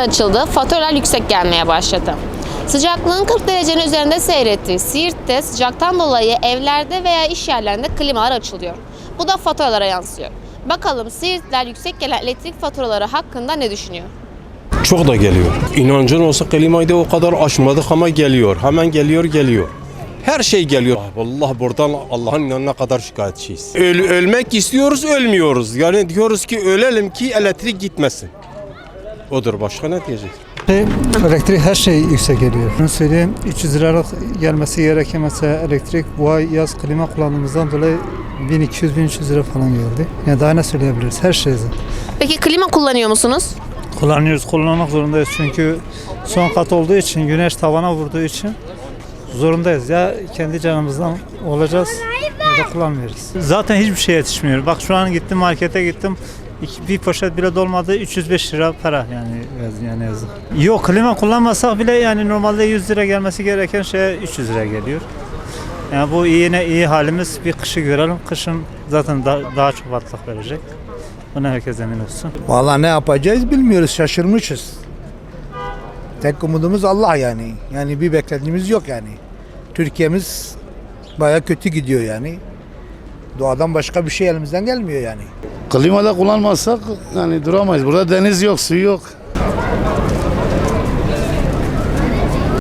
açıldı, faturalar yüksek gelmeye başladı. Sıcaklığın 40 derecenin üzerinde seyrettiği Siirt'te sıcaktan dolayı evlerde veya iş yerlerinde klimalar açılıyor. Bu da faturalara yansıyor. Bakalım Siirtliler yüksek gelen elektrik faturaları hakkında ne düşünüyor? Çok da geliyor. İnancın olsa klimayı da o kadar aşmadık ama geliyor. Hemen geliyor geliyor. Her şey geliyor. Vallahi buradan Allah'ın yanına kadar şikayetçiyiz. Öl- ölmek istiyoruz ölmüyoruz. Yani diyoruz ki ölelim ki elektrik gitmesin. Odur başka ne diyeceğiz? Elektrik her şey yüksek geliyor. Bunu söyleyeyim 300 liralık gelmesi gereken mesela elektrik bu ay yaz klima kullandığımızdan dolayı 1200-1300 lira falan geldi. Yani daha ne söyleyebiliriz? Her şey zaten. Peki klima kullanıyor musunuz? Kullanıyoruz, kullanmak zorundayız çünkü son kat olduğu için, güneş tavana vurduğu için zorundayız. Ya kendi canımızdan olacağız ya da kullanmıyoruz. Zaten hiçbir şey yetişmiyor. Bak şu an gittim markete gittim. İki, bir poşet bile dolmadı 305 lira para yani yani yazık. Yok klima kullanmasak bile yani normalde 100 lira gelmesi gereken şeye 300 lira geliyor. Yani bu yine iyi halimiz bir kışı görelim. Kışın zaten da- daha çok patlak verecek. Buna herkes emin olsun. Vallahi ne yapacağız bilmiyoruz şaşırmışız. Tek umudumuz Allah yani. Yani bir beklediğimiz yok yani. Türkiye'miz baya kötü gidiyor yani. Doğadan başka bir şey elimizden gelmiyor yani. Klimada kullanmazsak yani duramayız. Burada deniz yok, su yok.